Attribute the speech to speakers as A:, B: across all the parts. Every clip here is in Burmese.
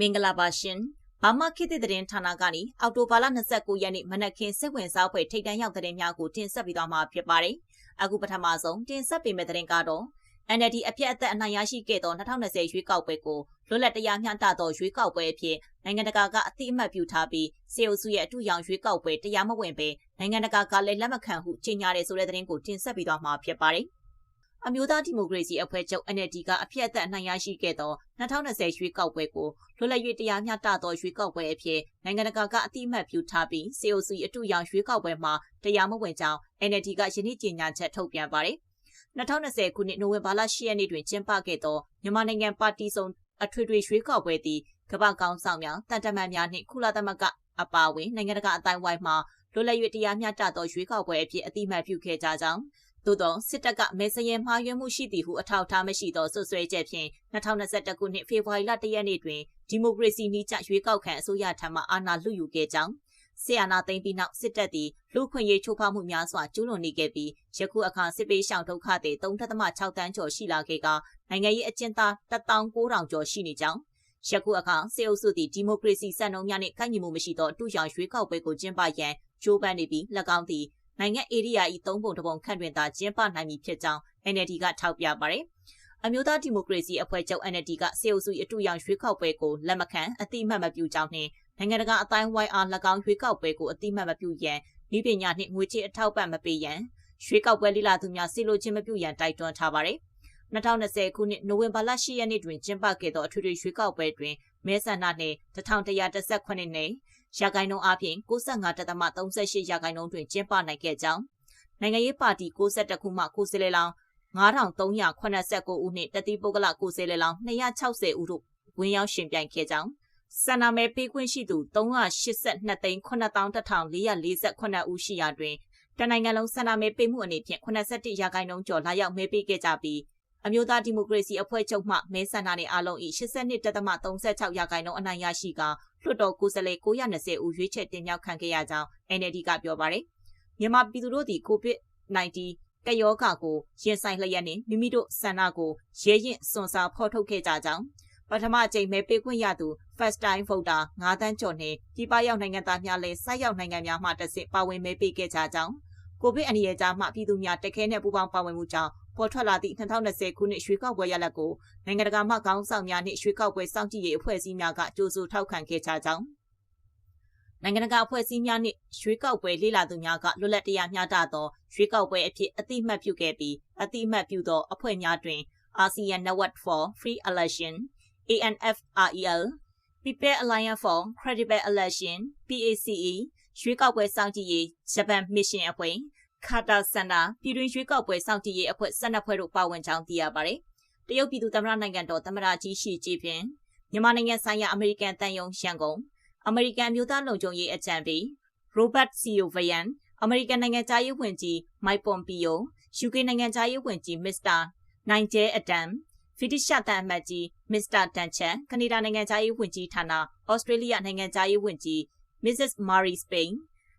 A: မင်္ဂလာပါရှင်။ဘာမခေတ်သစ်သတင်းဌာနကနေအောက်တိုဘာလ29ရက်နေ့မနက်ခင်းစစ်ဝင်စားဖွဲ့ထိတ်တန့်ရောက်သတင်းများကိုတင်ဆက်ပေးသွားမှာဖြစ်ပါတယ်။အခုပထမဆုံးတင်ဆက်ပေးမယ့်သတင်းကတော့ NLD အပြည့်အသက်အနိုင်ရရှိခဲ့သော2020ရွေးကောက်ပွဲကိုလွတ်လပ်တရားမျှတသောရွေးကောက်ပွဲအဖြစ်နိုင်ငံတကာကအသိအမှတ်ပြုထားပြီးစေအုပ်စုရဲ့အထူးရောင်ရွေးကောက်ပွဲတရားမဝင်ပဲနိုင်ငံတကာကလည်းလက်မခံဟုကြေညာတယ်ဆိုတဲ့သတင်းကိုတင်ဆက်ပေးသွားမှာဖြစ်ပါတယ်။ အမျိုးသားဒီမိုကရေစီအဖွဲ့ချုပ် NLD ကအပြည့်အသက်အနိုင်ရရှိခဲ့သော2020ရွေးကောက်ပွဲကိုလွတ်လပ်၍တရားမျှတသောရွေးကောက်ပွဲအဖြစ်နိုင်ငံတကာကအတိအမှတ်ပြုထားပြီး COC အတူရောင်ရွေးကောက်ပွဲမှာတရားမဝင်ကြောင်း NLD ကယနေ့ကြေညာချက်ထုတ်ပြန်ပါတယ်။2020ခုနှစ်နိုဝင်ဘာလ10ရက်နေ့တွင်ကျင်းပခဲ့သောမြန်မာနိုင်ငံပါတီစုံအထွေထွေရွေးကောက်ပွဲသည်ကမ္ဘာကောင်ဆောင်များတန်တမန်များနှင့်ကုလသမဂ္ဂအပါအဝင်နိုင်ငံတကာအတိုင်းဝိုင်းမှလွတ်လပ်၍တရားမျှတသောရွေးကောက်ပွဲအဖြစ်အတိအမှတ်ပြုခဲ့ကြကြောင်း သို့သောစစ်တပ်ကမဲစရင်မှားယွင်းမှုရှိသည်ဟုအထောက်အထားမရှိသောဆွဆွဲချက်ဖြင့်2021ခုနှစ်ဖေဖော်ဝါရီလ1ရက်နေ့တွင်ဒီမိုကရေစီနည်းကျရွေးကောက်ခံအစိုးရထံမှအာဏာလွှတ်ယူခဲ့ကြောင်းဆီယနာသိမ်းပြီးနောက်စစ်တပ်သည်လူခွင့်ရေးချိုးဖောက်မှုများစွာကျူးလွန်နေခဲ့ပြီးယခုအခါစစ်ပေးရှောင်ဒုက္ခသည်3.6တန်းကျော်ရှိလာခဲ့ကနိုင်ငံရေးအကျဉ်းသား19000ကျော်ရှိနေကြောင်းယခုအခါစေအုပ်စုသည်ဒီမိုကရေစီစံနှုန်းများနှင့်ကိုက်ညီမှုမရှိသောအတူရောင်ရွေးကောက်ပွဲကိုကျင်းပရန်ကြိုးပမ်းနေပြီး၎င်းသည် နိုင်ငံဧရိယာ၏သုံးပုံတစ်ပုံခန့်တွင်သာကျင်းပနိုင်မည်ဖြစ်ကြောင်း NLD ကထောက်ပြပါတယ်။အမျိုးသားဒီမိုကရေစီအဖွဲ့ချုပ် NLD ကစေအုပ်စုအတူရောင်ရွေးကောက်ပွဲကိုလက်မခံအတိမတ်မပြုကြောင်းနှင့်နိုင်ငံတကာအတိုင်းဝိုင်းအား၎င်းရွေးကောက်ပွဲကိုအတိမတ်မပြုရန်ဤပညာနှင့်ငွေချေအထောက်ပံ့မပေးရန်ရွေးကောက်ပွဲလိလာသူများစီလိုချင်းမပြုရန်တိုက်တွန်းထားပါတယ်။2020ခုနှစ်နိုဝင်ဘာလ10ရက်နေ့တွင်ကျင်းပခဲ့သောအထွေထွေရွေးကောက်ပွဲတွင်မဲဆန္ဒနှင့်1118နှင့် ရာခိုင်နှုန်းအပြင်65.38ရာခိုင်နှုန်းတွင်ကျင်းပနိုင်ခဲ့ကြောင်းနိုင်ငံရေးပါတီ62ခုမှကိုယ်စားလှယ်လောင်း9389ဦးနှင့်တတိပုဂ္ဂလကိုယ်စားလှယ်လောင်း260ဦးတို့ဝင်ရောက်ရှင်ပြိုင်ခဲ့ကြောင်းဆန္ဒမဲပေးခွင့်ရှိသူ382သိန်း9448ဦးရှိရာတွင်တနိုင်ငံလုံးဆန္ဒမဲပေးမှုအနေဖြင့်81ရာခိုင်နှုန်းကျော်လာရောက်မဲပေးခဲ့ကြပြီး အမျိုးသားဒီမိုကရေစီအဖွဲ့ချုပ်မှမဲဆန္ဒနယ်အားလုံး၏82.36ရာခိုင်နှုန်းအနိုင်ရရှိကလွှတ်တော်ကိုယ်စားလှယ်920ဦးရွေးချယ်တင်မြှောက်ခံခဲ့ရကြောင်း NLD ကပြောပါတယ်။မြန်မာပြည်သူတို့သည် COVID-19 ကရောဂါကိုရင်ဆိုင်လျက်နှင့်မိမိတို့ဆန္ဒကိုရဲရင်စွန်စားဖော်ထုတ်ခဲ့ကြကြောင်းပထမအကြိမ်မဲပေးခွင့်ရသူ First Time Voter 9တန်းကျော်နှင့်ပြည်ပရောက်နိုင်ငံသားများလည်းဆိုက်ရောက်နိုင်ငံများမှတဆင့်ပါဝင်မဲပေးခဲ့ကြကြောင်းကိုဗစ်အန္တရာယ်ကြားမှပြည်သူများတခဲနဲ့ပူးပေါင်းပါဝင်မှုကြောင့် ပေါ်ထွက်လာသည့်2020ခုနှစ်ရွှေကောက်ပွဲရလဒ်ကိုနိုင်ငံတကာမှခေါင်းဆောင်များနှင့်ရွှေကောက်ပွဲစောင့်ကြည့်ရေးအဖွဲ့အစည်းများကကြိုးစိုးထောက်ခံခဲ့ကြကြောင်းနိုင်ငံတကာအဖွဲ့အစည်းများနှင့်ရွှေကောက်ပွဲလေ့လာသူများကလွတ်လပ်တရားမျှတသောရွှေကောက်ပွဲအဖြစ်အတိအမှတ်ပြုခဲ့ပြီးအတိအမှတ်ပြုသောအဖွဲ့များတွင် ASEAN Network for Free Election ANFREL People Alliance for Credible Election PACE ရွှေကောက်ပွဲစောင့်ကြည့်ရေးဂျပန်မစ်ရှင်အဖွဲ့ ခါတာစန္ဒာပြည်တွင်းရွေးကောက်ပွဲစောင့်ကြည့်ရေးအဖွဲ့၁၂ဖွဲ့တို့ပါဝင်ကြောင်းသိရပါတယ်။တရုတ်ပြည်သူ့သမ္မတနိုင်ငံတော်သမ္မတကြီးရှီကျင်းပင်မြန်မာနိုင်ငံဆိုင်ရာအမေရိကန်တန်ယုံရန်ကုန်အမေရိကန်မျိုးသားလုံခြုံရေးအကြံပေး Robert Siovian အမေရိကန်နိုင်ငံသားရေးဝန်ကြီး Mike Pompeo UK နိုင်ငံသားရေးဝန်ကြီး Mr. Nigel Adam ဖီတီရှာတန်အမတ်ကြီး Mr. Danchan ကနေဒါနိုင်ငံသားရေးဝန်ကြီးဌာနဩစတြေးလျနိုင်ငံသားရေးဝန်ကြီး Mrs. Marie Spain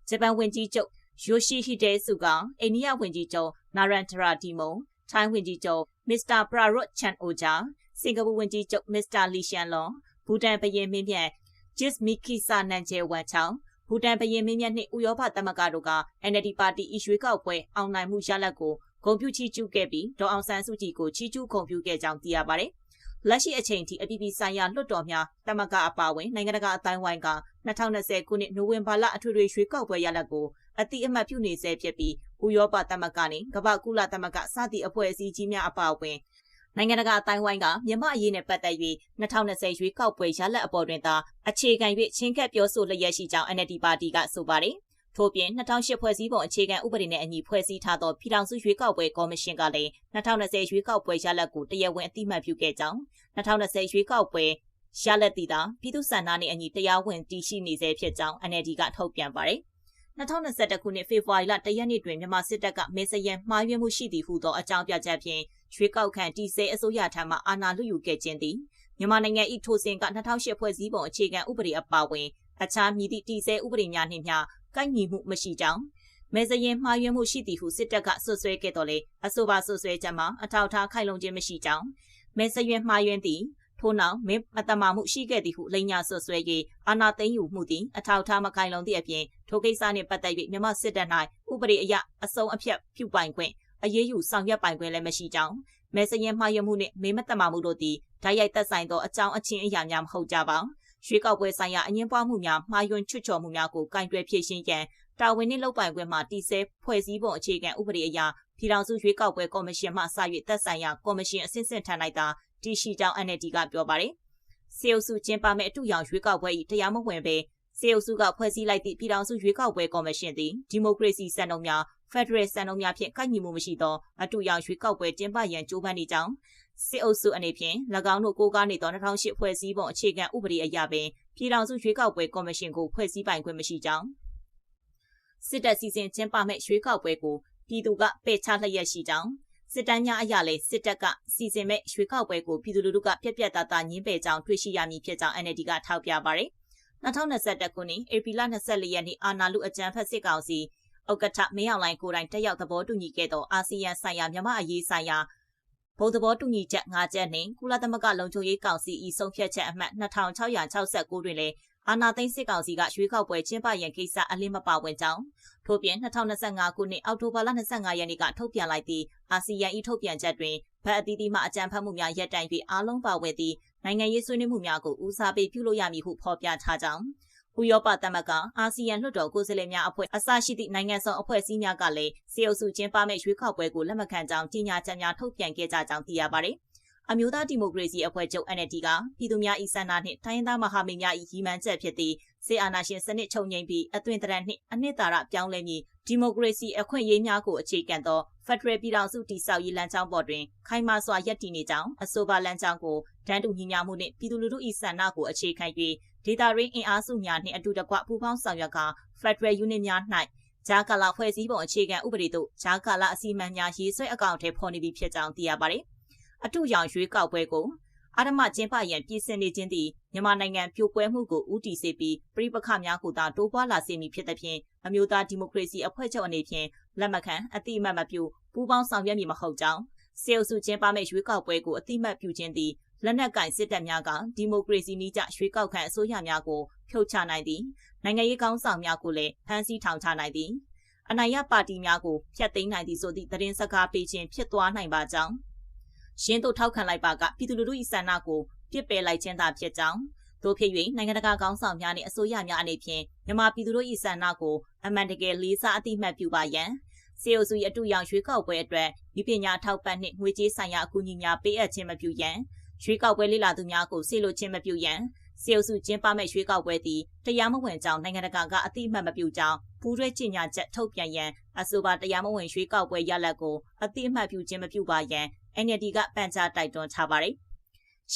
A: ဂျပန်ဝန်ကြီးချုပ် ယိုရှိဟီဒေစုကအိန္ဒိယဝန်ကြီးချုပ်နာရန်တရာဒီမုံထိုင်းဝန်ကြီးချုပ်မစ္စတာပရာရော့ချန်အိုဂျာစင်ကာပူဝန်ကြီးချုပ်မစ္စတာလီရှန်လွန်ဘူတန်ဘရင်မင်းမြတ်ဂျစ်မီကီဆာနန်ဂျေဝမ်ချောင်းဘူတန်ဘရင်မင်းမြတ်နှင့်ဥရောပသမဂ္ဂတို့က NLD ပါတီအရွေးကောက်ပွဲအောင်နိုင်မှုရလဒ်ကိုဂုဏ်ပြုချီးကျူးခဲ့ပြီးဒေါအောင်ဆန်းစုကြည်ကိုချီးကျူးဂုဏ်ပြုခဲ့ကြောင်းသိရပါတယ်။လက်ရှိအချိန်ထိအပြည်ပြည်ဆိုင်ရာလွှတ်တော်များတမကအပါဝင်နိုင်ငံတကာအတိုင်းဝိုင်းက2020ခုနှစ်နိုဝင်ဘာလအထွေထွေရွေးကောက်ပွဲရလဒ်ကို အတိအမှတ်ပြုနေဆဲဖြစ်ပြီးဥရောပသမဂ္ဂနဲ့ကမ္ဘာကုလသမဂ္ဂစသည့်အဖွဲ့အစည်းကြီးများအပါအဝင်နိုင်ငံတကာအတိုင်းဝိုင်းကမြန်မာအရေးနဲ့ပတ်သက်၍2020ရွေးကောက်ပွဲရလဒ်အပေါ်တွင်သာအခြေခံ၍ချင်းကပ်ပြောဆိုလျက်ရှိကြောင်း NLD ပါတီကဆိုပါတယ်။ထို့ပြင်2008ဖွဲ့စည်းပုံအခြေခံဥပဒေနဲ့အညီဖွဲ့စည်းထားသောပြည်ထောင်စုရွေးကောက်ပွဲကော်မရှင်ကလည်း2020ရွေးကောက်ပွဲရလဒ်ကိုတရားဝင်အသိမှတ်ပြုခဲ့ကြောင်း2020ရွေးကောက်ပွဲရလဒ်တည်တာပြည်သူ့စံနာနဲ့အညီတရားဝင်တည်ရှိနေစေဖြစ်ကြောင်း NLD ကထုတ်ပြန်ပါတယ်။ 2021ခုနှစ်ဖေဖော်ဝါရီလ1ရက်နေ့တွင်မြန်မာစစ်တပ်ကမဲစရန်မှားယွင်းမှုရှိသည်ဟုသောအကြောင်းပြချက်ဖြင့်ရွေးကောက်ခံတီဆဲအစိုးရထံမှအာဏာလွှတ်ယူခဲ့ခြင်းသည်မြန်မာနိုင်ငံ၏ထိုစဉ်က2008ဖွဲ့စည်းပုံအခြေခံဥပဒေအပါအဝင်အခြားမည်သည့်တီဆဲဥပဒေများနှင့်မျှကိုက်ညီမှုမရှိကြောင်းမဲစရင်မှားယွင်းမှုရှိသည်ဟုစစ်တပ်ကဆွဆွဲခဲ့တော်လေအဆိုပါဆွဆွဲချက်မှာအထောက်အထားခိုင်လုံခြင်းမရှိကြောင်းမဲစရင်မှားယွင်းသည့် ထို့နောက်မင်းမတမာမှုရှိခဲ့သည်ဟုလိန်ညာဆွဆွဲ၍အာနာသိမ့်ယူမှုသည်အထောက်ထားမကိုင်လုံသည့်အပြင်ထိုကိစ္စနှင့်ပတ်သက်၍မြန်မာစစ်တပ်၌ဥပဒေအရအစုံအဖြတ်ပြုပိုင်ခွင့်အရေးယူဆောင်ရွက်ပိုင်ခွင့်လည်းမရှိကြောင်းမဲစရင်မှားယွင်းမှုနှင့်မေမတမာမှုတို့သည်ဓာတ်ရိုက်သက်ဆိုင်သောအကြောင်းအချင်းအရာများမဟုတ်ကြပါရွှေကောက်ပွဲဆိုင်ရာအငင်းပွားမှုများမှားယွင်းချွတ်ချော်မှုများကိုကင်တွယ်ဖြေရှင်းရန်တာဝန်နှင့်လုပ်ပိုင်ခွင့်မှတည်ဆဲဖွဲ့စည်းပုံအခြေခံဥပဒေအရပြည်ထောင်စုရွေးကောက်ပွဲကော်မရှင်မှစ၍သက်ဆိုင်ရာကော်မရှင်အဆင့်ဆင့်ထံ၌သာတ ည်ရှိကြောင်း NLD ကပြောပါတယ်။စေအုပ်စုကျင်းပမဲ့အတူရောင်ရွေးကောက်ပွဲ၏တရားမဝင်ပဲစေအုပ်စုကဖွဲ့စည်းလိုက်သည့်ပြည်ထောင်စုရွေးကောက်ပွဲကော်မရှင်သည်ဒီမိုကရေစီစံနှုန်းများဖက်ဒရယ်စံနှုန်းများဖြင့်ကိုက်ညီမှုမရှိသောအတူရောင်ရွေးကောက်ပွဲကျင်းပရန်ကြိုးပမ်းနေကြောင်းစစ်အုပ်စုအနေဖြင့်၎င်းတို့ကိုးကားနေသော2008ဖွဲ့စည်းပုံအခြေခံဥပဒေအရပင်ပြည်ထောင်စုရွေးကောက်ပွဲကော်မရှင်ကိုဖွဲ့စည်းပိုင်ခွင့်မရှိကြောင်းစစ်တပ်စီစဉ်ကျင်းပမဲ့ရွေးကောက်ပွဲကိုပြည်သူကပယ်ချလျက်ရှိကြောင်း စစ်တမ်းများအရလည်းစစ်တပ်ကစီစဉ်မဲ့ရွှေခောက်ပွဲကိုပြည်သူလူထုကပြက်ပြက်သားသားညှင်းပယ်ကြောင်းတွေ့ရှိရမည်ဖြစ်ကြောင်း NLD ကထောက်ပြပါရယ်2021ခုနှစ်ဧပြီလ24ရက်နေ့အာနာလူအကြံဖက်စစ်ကောင်စီဥက္ကဋ္ဌမင်းအောင်လှိုင်ကိုယ်တိုင်တက်ရောက်သဘောတူညီခဲ့သောအာဆီယံဆိုင်ရာမြန်မာအရေးဆိုင်ရာဗုဒ္ဓဘောတူညီချက်၅ချက်နှင့်ကုလသမဂ္ဂလုံခြုံရေးကောင်စီ၏ဆုံးဖြတ်ချက်အမှတ်2669တွင်လည်း အာနာသိန်းစစ်ကောင်စီကရွှေခောက်ပွဲကျင်းပရန်ကိစ္စအလင်းမပါဝင်ကြောင်းထို့ပြင်2025ခုနှစ်အောက်တိုဘာလ25ရက်နေ့ကထုတ်ပြန်လိုက်သည့်အာဆီယံ၏ထုတ်ပြန်ချက်တွင်ဗတ်အသီးသီးမှအကြံဖတ်မှုများရပ်တန့်ပြီးအားလုံးပါဝင်သည့်နိုင်ငံရေးဆွေးနွေးမှုများကိုဦးစားပေးပြုလုပ်ရမည်ဟုဖော်ပြထားကြောင်းဥရောပသမဂ္ဂအာဆီယံလွှတ်တော်ကိုယ်စားလှယ်များအဖွဲ့အစရှိသည့်နိုင်ငံဆောင်အဖွဲ့အစည်းများကလည်းစေအုပ်စုကျင်းပမဲ့ရွေးကောက်ပွဲကိုလက်မခံကြောင်းကြေညာချက်များထုတ်ပြန်ခဲ့ကြကြောင်းသိရပါတယ်။ အမျိုးသားဒီမိုကရေစီအဖွဲ့ချုပ် NLD ကပြည်သူများ၏ဆန္ဒနှင့်တိုင်းရင်းသားမဟာမိတ်များ၏ရည်မှန်းချက်ဖြစ်သည့်စေအာဏာရှင်စနစ်ချုပ်ငြိမ်းပြီးအသွင်သဏ္ဍာန်နှင့်အနှစ်သာရပြောင်းလဲမည်ဒီမိုကရေစီအခွင့်အရေးများကိုအခြေခံသောဖက်ဒရယ်ပြည်ထောင်စုတည်ဆောက်ရေးလမ်းကြောင်းပေါ်တွင်ခိုင်မာစွာရပ်တည်နေကြောင်းအဆိုပါလမ်းကြောင်းကိုတန်းတူညီမျှမှုနှင့်ပြည်သူလူထု၏ဆန္ဒကိုအခြေခံ၍ဒေတာရင်းအင်အားစုများနှင့်အတူတကွပူးပေါင်းဆောင်ရွက်ကာဖက်ဒရယ်ယူနစ်များ၌ဂျာကာလာဖွဲ့စည်းပုံအခြေခံဥပဒေတို့ဂျာကာလာအစီအမံများရေးဆွဲအကောင့်ထဲပေါ်နေပြီဖြစ်ကြောင်းသိရပါတယ်။ အတူရောင်ရွေးကောက်ပွဲကိုအာရမကျင်းပရန်ပြည်စင်နေခြင်းသည်မြန်မာနိုင်ငံပြိုကွဲမှုကိုဦးတည်စေပြီးပြိပခများကိုသာတိုးပွားလာစေမည်ဖြစ်သဖြင့်အမျိုးသားဒီမိုကရေစီအဖွဲ့ချုပ်အနေဖြင့်လက်မခံအတိအမှတ်မပြုပူးပေါင်းဆောင်ရွက်မည်မဟုတ်ကြောင်းစေအုပ်စုကျင်းပမဲ့ရွေးကောက်ပွဲကိုအတိအမှတ်ပြုခြင်းသည်လက်နက်ကင်စစ်တပ်များကဒီမိုကရေစီနည်းကျရွေးကောက်ခံအစိုးရများကိုဖြုတ်ချနိုင်သည်နိုင်ငံရေးကောင်းဆောင်များကိုလည်းဖမ်းဆီးထောင်ချနိုင်သည်အနိုင်ရပါတီများကိုဖျက်သိမ်းနိုင်သည်ဆိုသည့်သတင်းစကားပေးခြင်းဖြစ်သွားနိုင်ပါကြောင်း ရင်းတို့ထောက်ခံလိုက်ပါကပြည်သူလူထု၏ဆန္ဒကိုပြစ်ပယ်လိုက်ခြင်းသာဖြစ်ကြောင်းတို့ဖြစ်၍နိုင်ငံတကာကောင်းဆောင်များနှင့်အစိုးရများအနေဖြင့်မြန်မာပြည်သူတို့၏ဆန္ဒကိုအမှန်တကယ်လေးစားအသိမှတ်ပြုပါရန်စေအိုစု၏အတူရောင်ရွေးကောက်ပွဲအတွက်ဒီပညာထောက်ပံ့နှင့်ငွေကြေးဆိုင်ရာအကူအညီများပေးအပ်ခြင်းမပြုရန်ရွေးကောက်ပွဲလေ့လာသူများကိုဆေလိုခြင်းမပြုရန်စေအုပ်စုကျင်းပမဲ့ရွေးကောက်ပွဲသည်တရားမဝင်ကြောင်းနိုင်ငံတကာကအသိအမှတ်မပြုကြောင်းပူးတွဲကြေညာချက်ထုတ်ပြန်ရန်အဆိုပါတရားမဝင်ရွေးကောက်ပွဲရလဒ်ကိုအသိအမှတ်ပြုခြင်းမပြုပါရန် NLD ကပန်ကြားတိုက်တွန်းထားပါတယ်။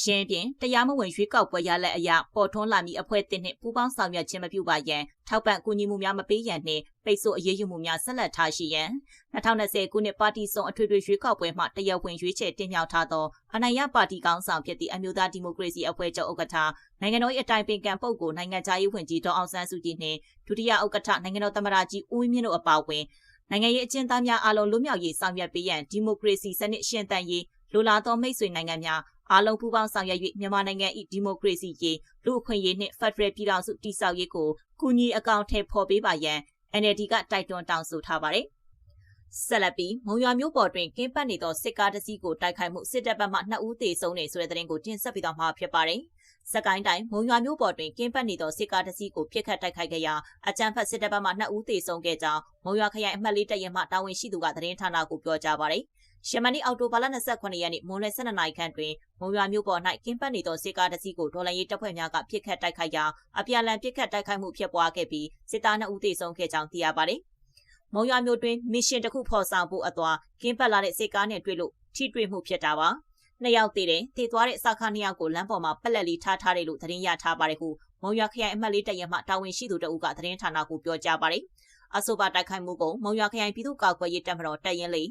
A: ရှင်းပြင်တရားမဝင်ရွေးကောက်ပွဲရလက်အရာပေါ်ထွန်းလာမည့်အဖွဲ့အသစ်နှင့်ပူးပေါင်းဆောင်ရွက်ခြင်းမပြုပါရန်ထောက်ပံ့ကူညီမှုများမပေးရန်နှင့်ပိတ်ဆို့အရေးယူမှုများဆက်လက်ထားရှိရန်2020ခုနှစ်ပါတီစုံအထွေထွေရွေးကောက်ပွဲမှတရားဝင်ရွေးချယ်တင်မြှောက်ထားသောအနိုင်ရပါတီကောင်းဆောင်ဖြစ်သည့်အမျိုးသားဒီမိုကရေစီအဖွဲ့ချုပ်ဥက္ကဋ္ဌနိုင်ငံတော်၏အတိုင်ပင်ခံပုဂ္ဂိုလ်နိုင်ငံခြားရေးဝန်ကြီးဒေါအောင်ဆန်းစုကြည်နှင့်ဒုတိယဥက္ကဋ္ဌနိုင်ငံတော်သမ္မတကြီးဦးဝင်းမြင့်တို့အပါအဝင် နိုင်ငံရေးအကျဉ်းသားများအားလုံးလွတ်မြောက်ရေးဆောင်ရွက်ပေးရန်ဒီမိုကရေစီစနစ်ရှင်သန်ရေးလိုလားသောမိတ်ဆွေနိုင်ငံများအားလုံးပူးပေါင်းဆောင်ရွက်၍မြန်မာနိုင်ငံ၏ဒီမိုကရေစီရေးလူအခွင့်အရေးနှင့်ဖက်ဒရယ်ပြည်ထောင်စုတည်ဆောက်ရေးကိုကူညီအကောင့်ထဲပေါ်ပေးပါရန် NLD ကတိုက်တွန်းတောင်းဆိုထားပါတယ်။ဆက်လက်ပြီးမုံရွာမျိုးပေါ်တွင်ကင်းပတ်နေသောစစ်ကားတစ်စီးကိုတိုက်ခိုက်မှုစစ်တပ်ဘက်မှ2ဦးသေဆုံးနေဆိုတဲ့သတင်းကိုတင်ဆက်ပေးသွားမှာဖြစ်ပါတယ်။ စကိုင်းတိုင်းမုံရွာမျိုးပေါ်တွင်ကင်းပတ်နေသောစစ်ကားတစ်စီးကိုပြစ်ခတ်တိုက်ခိုက်ခဲ့ရာအကြမ်းဖက်စစ်တပ်ဘက်မှ2ဦးသေဆုံးခဲ့ကြောင်းမုံရွာခရိုင်အမှတ်လေးတပ်ရမှတာဝန်ရှိသူကသတင်းဌာနကိုပြောကြားပါတယ်။ရှမနီအော်တိုဘာလ29ရက်နေ့မွန်လွယ်12နာရီခန့်တွင်မုံရွာမြို့ပေါ်၌ကင်းပတ်နေသောစစ်ကားတစ်စီးကိုဒေါ်လာရေးတပ်ဖွဲ့များကပစ်ခတ်တိုက်ခိုက်ရာအပြန်အလှန်ပစ်ခတ်တိုက်ခိုက်မှုဖြစ်ပွားခဲ့ပြီးစစ်သား2ဦးသေဆုံးခဲ့ကြောင်းသိရပါတယ်။မုံရွာမြို့တွင်မစ်ရှင်တစ်ခုဖော်ဆောင်ဖို့အသွားကင်းပတ်လာတဲ့စစ်ကားနဲ့တွေ့လို့ထိတွေ့မှုဖြစ်တာပါ။ နှစ်ယောက်သေးတယ်။တည်သွားတဲ့စခန်းနှစ်ယောက်ကိုလမ်းပေါ်မှာပက်လက်လီထားထားတယ်လို့သတင်းရထားပါတယ်ဟုမုံရွာခရိုင်အမှတ်လေးတရက်မှတာဝန်ရှိသူတအုပ်ကသတင်းဌာနကိုပြောကြားပါတယ်။အဆိုပါတိုက်ခိုက်မှုကိုမုံရွာခရိုင်ပြည်သူ့ကာကွယ်ရေးတပ်မတော်တပ်ရင်းလေး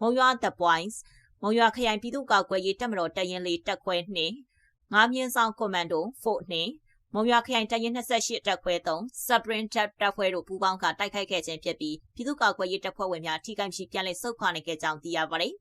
A: မုံရွာ The Points မုံရွာခရိုင်ပြည်သူ့ကာကွယ်ရေးတပ်မတော်တပ်ရင်းလေးတပ်ခွဲနှင့်ငါးမြင်းဆောင်ကွန်မန်ဒိုဖို့နှင့်မုံရွာခရိုင်တပ်ရင်း28တပ်ခွဲ3 Submarine Tab တပ်ခွဲတို့ပူးပေါင်းကတိုက်ခိုက်ခဲ့ခြင်းဖြစ်ပြီးပြည်သူ့ကာကွယ်ရေးတပ်ဖွဲ့ဝင်များထိခိုက်ရှိပြန်လည်ဆုတ်ခွာနေခဲ့ကြောင်းသိရပါတယ်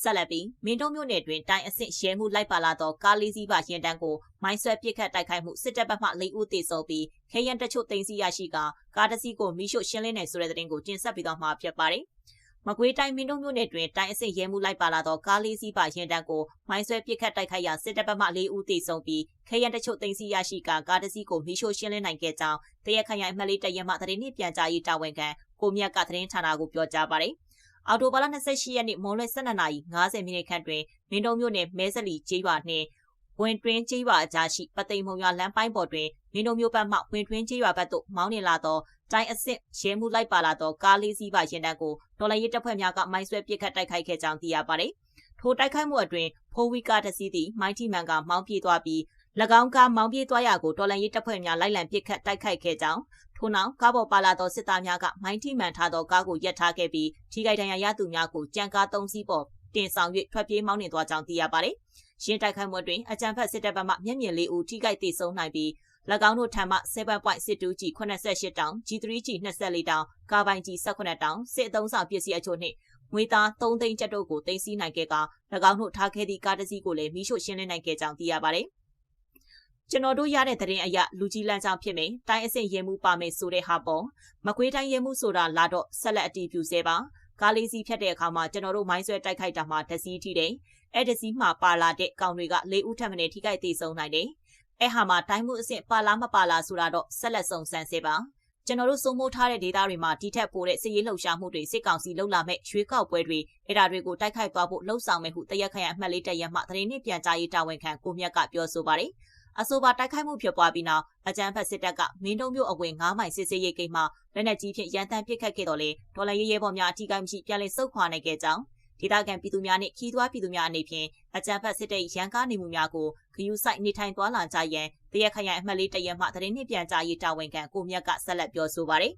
A: ဆက်လက်ပြီးမင်းတုံးမြို့နယ်တွင်တိုင်းအဆင့်ရဲမှုလိုက်ပါလာသောကားလေးစီးပါရင်တန်းကိုမိုင်းဆွဲပစ်ခတ်တိုက်ခိုက်မှုစစ်တပ်ဘက်မှ၄ဦးသေဆုံးပြီးခေရန်တချို့တင်စီရရှိကကားတစ်စီးကိုမိရှို့ရှင်းလင်းနေဆိုတဲ့သတင်းကိုတင်ဆက်ပြီးတော့မှာဖြစ်ပါတယ်။မကွေးတိုင်းမင်းတို့မြို့နယ်တွင်တိုင်းအဆင့်ရဲမှုလိုက်ပါလာသောကားလေးစီးပါရင်တန်းကိုမိုင်းဆွဲပစ်ခတ်တိုက်ခိုက်ရာစစ်တပ်ဘက်မှ၄ဦးသေဆုံးပြီးခေရန်တချို့တင်စီရရှိကကားတစ်စီးကိုမိရှို့ရှင်းလင်းနိုင်ခဲ့ကြောင်းတရက်ခရိုင်အမှတ်လေးတရက်မှသတင်းနှင့်ပြန်ကြားရေးတာဝန်ခံကိုမြတ်ကသတင်းဌာနကိုပြောကြားပါတယ်။ အော်တိုဘာလ28ရက်နေ့မွန်လွဲ12နာရီ50မိနစ်ခန့်တွင်မင်းတုံမြို့နယ်မဲစလီကျေးရွာနှင့်ဝင်တွင်းကျေးရွာအကြားရှိပသိမ်မုံရွာလမ်းပိုင်းပေါ်တွင်မင်းတုံမြို့ဘက်မှဝင်တွင်းကျေးရွာဘက်သို့မောင်းနေလာသောတိုင်းအဆင့်ရဲမှုလိုက်ပါလာသောကားလေးစီးပါရင်တန်းကိုဒေါ်လာရေးတပ်ဖွဲ့များကမိုင်းဆွဲပစ်ခတ်တိုက်ခိုက်ခဲ့ကြောင်းသိရပါတယ်။ထိုတိုက်ခိုက်မှုအတွင်းဖိုးဝီကားတစ်စီးသည်မိုင်းတီမန်ကမောင်းပြေးသွားပြီး၎င်းကမောင်းပြေးသွားရာကိုတော်လန်ရေးတပ်ဖွဲ့များလိုက်လံပစ်ခတ်တိုက်ခိုက်ခဲ့ကြောင်း ထို့နောက်ကားပေါ်ပါလာသောစစ်သားများကမိုင်းထိမှန်ထားသောကားကိုရပ်ထားခဲ့ပြီးထိခိုက်ဒဏ်ရာရသူများကိုကြံကား၃စီးပေါ်တင်ဆောင်၍ထွက်ပြေးမောင်းနှင်သွားကြောင်းသိရပါတယ်။ရင်းတိုက်ခိုက်မှုတွင်အကြံဖက်စစ်တပ်ဘက်မှမျက်မြင်လေးဦးထိခိုက်ဒေဆုံးနိုင်ပြီး၎င်းတို့ထံမှ7.62 G 88တောင် G3 G 24တောင်ကာပိုင် G 18တောင်စစ်အုံဆောင်ပစ္စည်းအချို့နှင့်ငွေသား3သိန်းကျပ်တို့ကိုတင်စီနိုင်ခဲ့က၎င်းတို့ထားခဲ့သည့်ကားတစ်စီးကိုလည်းမိရှို့ရှင်းလင်းနိုင်ခဲ့ကြောင်းသိရပါတယ်။ ကျွန်တော်တို့ရတဲ့သတင်းအရလူကြီးလမ်းကြောင်းဖြစ်မယ်တိုင်းအဆင့်ရဲမှုပါမယ်ဆိုတဲ့ဟာပေါ့မကွေးတိုင်းရဲမှုဆိုတာလာတော့ဆက်လက်အတီးပြူစေပါကားလေးစီးဖြတ်တဲ့အခါမှာကျွန်တော်တို့မိုင်းဆွဲတိုက်ခိုက်တာမှတစည်းထိတယ်အဲ့တစည်းမှပါလာတဲ့ကောင်တွေက၄ဦးထပ်မံထိခိုက်သေးဆုံးနိုင်တယ်အဲ့ဟာမှာတိုင်းမှုအဆင့်ပါလားမပါလားဆိုတာတော့ဆက်လက်စုံစမ်းစေပါကျွန်တော်တို့စုံမိုးထားတဲ့ဒေသတွေမှာဒီထက်ပိုတဲ့စစ်ရေးလှုပ်ရှားမှုတွေစစ်ကောင်စီလှုပ်လာမဲ့ရွေးကောက်ပွဲတွေအဲ့ဒါတွေကိုတိုက်ခိုက်သွားဖို့လှုံ့ဆော်မယ်ဟုတရက်ခရအမှတ်လေးတရက်မှသတင်းနှင့်ပြန်ကြားရေးတာဝန်ခံကိုမြတ်ကပြောဆိုပါတယ်။ အဆိုပါတိုက်ခိုက်မှုဖြစ်ပွားပြီးနောက်အကြမ်းဖက်စစ်တပ်ကမင်းတုံးမြို့အဝင်9မိုင်စစ်ဆေးရေးဂိတ်မှာလက်နက်ကြီးဖြင့်ရန်တမ်းပစ်ခတ်ခဲ့တော်လဲဒေါ်လာရေးရဲဘော်များအထီးကိုင်းမရှိပြန်လည်ဆုတ်ခွာနိုင်ခဲ့ကြောင်းဒေသခံပြည်သူများနှင့်ခီးသွွားပြည်သူများအနေဖြင့်အကြံဖတ်စစ်တဲ့ရန်ကားနေမှုများကိုဂယူဆိုင်နေထိုင်သွားလာကြရန်တရက်ခရိုင်အမှတ်လေးတရက်မှသတင်းနှင့်ပြန်ကြားရေးတာဝန်ခံကိုမြတ်ကဆက်လက်ပြောဆိုပါရယ်